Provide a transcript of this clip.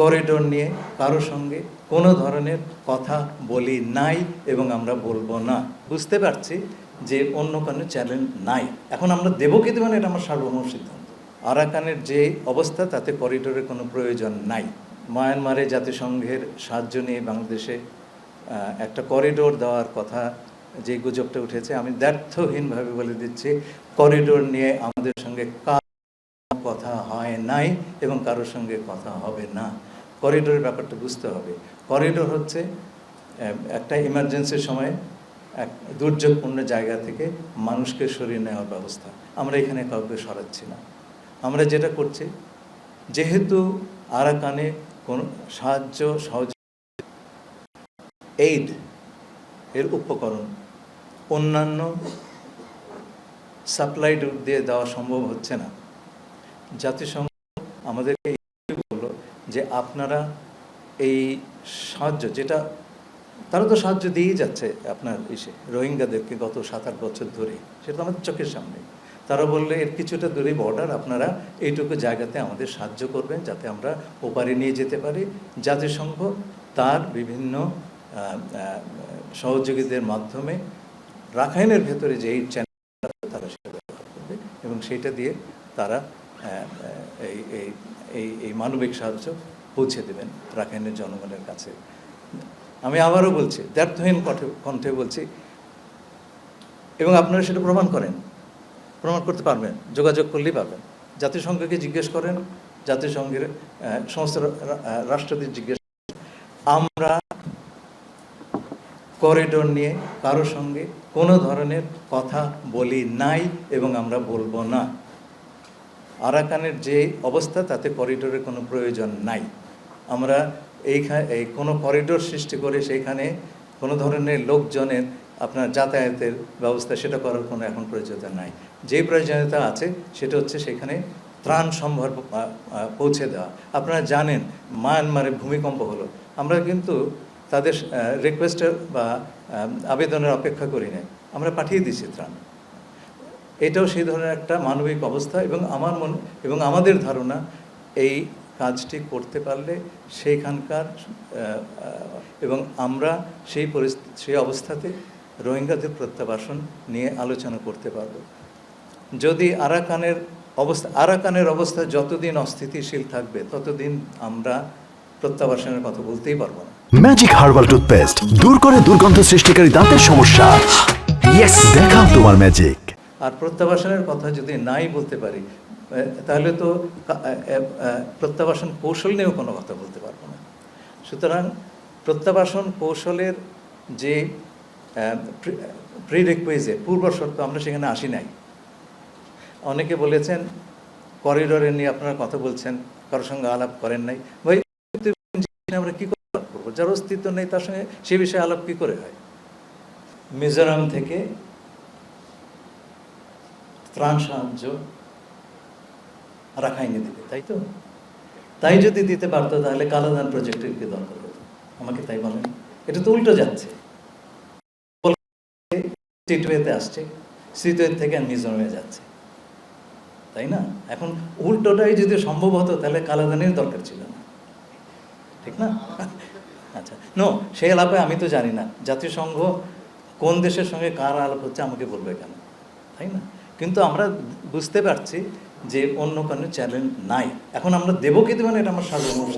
Corridor নিয়ে কারও সঙ্গে কোনো ধরনের কথা বলি নাই এবং আমরা বলব না। বুঝতে পারছি যে অন্য কোনো চ্যালেঞ্জ নাই। এখন আমরা দেবো কি দেবো না এটা আমার সার্বভৌম সিদ্ধান্ত। আরাকানের যে অবস্থা, তাতে করিডোরের কোনো প্রয়োজন নাই। মায়ানমারে জাতিসংঘের সাহায্য নিয়ে বাংলাদেশে একটা করিডোর দেওয়ার কথা যে গুজবটা উঠেছে, আমি ব্যর্থহীনভাবে বলে দিচ্ছি, করিডোর নিয়ে আমাদের সঙ্গে কার কথা হয় নাই এবং কারোর সঙ্গে কথা হবে না। করিডোরের ব্যাপারটা বুঝতে হবে। করিডোর হচ্ছে একটা ইমার্জেন্সির সময় এক দুর্যোগপূর্ণ জায়গা থেকে মানুষকে সরিয়ে নেওয়ার ব্যবস্থা। আমরা এখানে কাউকে সরাচ্ছি না। আমরা যেটা করছি, যেহেতু আরাকানে কোনো সাহায্য সহযোগ এইড এর উপকরণ অন্যান্য সাপ্লাই রুট দিয়ে দেওয়া সম্ভব হচ্ছে না। জাতিসংঘ আমাদেরকে বলল যে আপনারা এই সাহায্য, যেটা তারা তো সাহায্য দিয়েই যাচ্ছে আপনার ইসে, রোহিঙ্গাদেরকে গত সাত আট বছর ধরে, সেটা আমাদের চোখের সামনে। তারা বললে এর কিছুটা দূরে বর্ডার আপনারা এইটুকু জায়গাতে আমাদের সাহায্য করবেন যাতে আমরা ওপারে নিয়ে যেতে পারি। জাতিসংঘ তার বিভিন্ন সহযোগীদের মাধ্যমে রাখাইনের ভেতরে যে এই চ্যানেল তারা সেটা ব্যবহার করবে এবং সেইটা দিয়ে তারা এই এই এই মানবিক সাহায্য পৌঁছে দেবেন রাখাইনের জনগণের কাছে। আমি আবারও বলছি দ্ব্যর্থহীন কণ্ঠে বলছি, এবং আপনারা সেটা প্রমাণ করেন। প্রমাণ করতে পারবেন, যোগাযোগ করলেই পাবেন। জাতিসংঘকে জিজ্ঞেস করেন, জাতিসংঘের সমস্ত রাষ্ট্রদের জিজ্ঞেস। আমরা করিডোর নিয়ে কারোর সঙ্গে কোনো ধরনের কথা বলি নাই এবং আমরা বলব না। আরাকানের যে অবস্থা তাতে করিডোরের কোনো প্রয়োজন নাই। আমরা এইখানে এই কোনো করিডোর সৃষ্টি করে সেইখানে কোনো ধরনের লোকজনের আপনার যাতায়াতের ব্যবস্থা সেটা করার কোনো এখন প্রয়োজনীয়তা নাই। যে প্রয়োজনীয়তা আছে সেটা হচ্ছে সেখানে ত্রাণ আহ, পৌঁছে দেওয়া। আপনারা জানেন মায়ানমারে ভূমিকম্প হলো। আমরা কিন্তু তাদের রিকোয়েস্টের বা আবেদনের অপেক্ষা করি নাই। আমরা পাঠিয়ে দিয়েছি ত্রাণ। এটাও সেই ধরনের একটা মানবিক অবস্থা এবং আমার মন এবং আমাদের ধারণা এই কাজটি করতে পারলে সেইখানকার এবং আমরা সেই পরিস্থিতি সেই অবস্থাতে রোহিঙ্গাদের প্রত্যাবাসন নিয়ে আলোচনা করতে পারব। যদি আরাকানের অবস্থা আরাকানের অবস্থা যতদিন অস্থিতিশীল থাকবে, ততদিন আমরা প্রত্যাবাসনের কথা বলতেই পারব না। ম্যাজিক হার্বাল টুথপেস্ট দূর করে দুর্গন্ধ সৃষ্টিকারী দাঁতের সমস্যা। দেখাও তোমার ম্যাজিক আর প্রত্যাবাসনের কথা যদি নাই বলতে পারি তাহলে তো প্রত্যাবাসন কৌশল নিয়েও কোনো কথা বলতে পারব না। সুতরাং প্রত্যাবাসন কৌশলের যে প্রি রিকুইজে পূর্ব শর্ত আমরা সেখানে আসি নাই। অনেকে বলেছেন করিডোরে নিয়ে আপনারা কথা বলছেন, কারোর সঙ্গে আলাপ করেন নাই। আমরা কী করে আলাপ করব? যার অস্তিত্ব নেই, তার সঙ্গে সে বিষয়ে আলাপ কী করে হয়? মিজোরাম থেকে ত্রাণ সাহায্য রাখাইনি দিবে, তাই তো? তাই যদি দিতে পারতো তাহলে কালাদান প্রজেক্টের কি দরকার হতো। আমাকে তাই বলেন। এটা তো উল্টো যাচ্ছে। টিটওয়েতে আসছে সিটওয়ে থেকে মিজোরামে যাচ্ছে। তাই না? এখন উল্টোটাই যদি সম্ভব হতো তাহলে কালাদানের দরকার ছিল না। ঠিক না? আচ্ছা নো সেই আলাপে আমি তো জানি না। জাতিসংঘ কোন দেশের সঙ্গে কার আলাপ হচ্ছে আমাকে বলবে কেন? তাই না? কিন্তু আমরা বুঝতে পারছি যে অন্য কোনো চ্যালেঞ্জ নাই এখন আমরা দেবো কি দেবেন এটা আমার সার্বভৌম।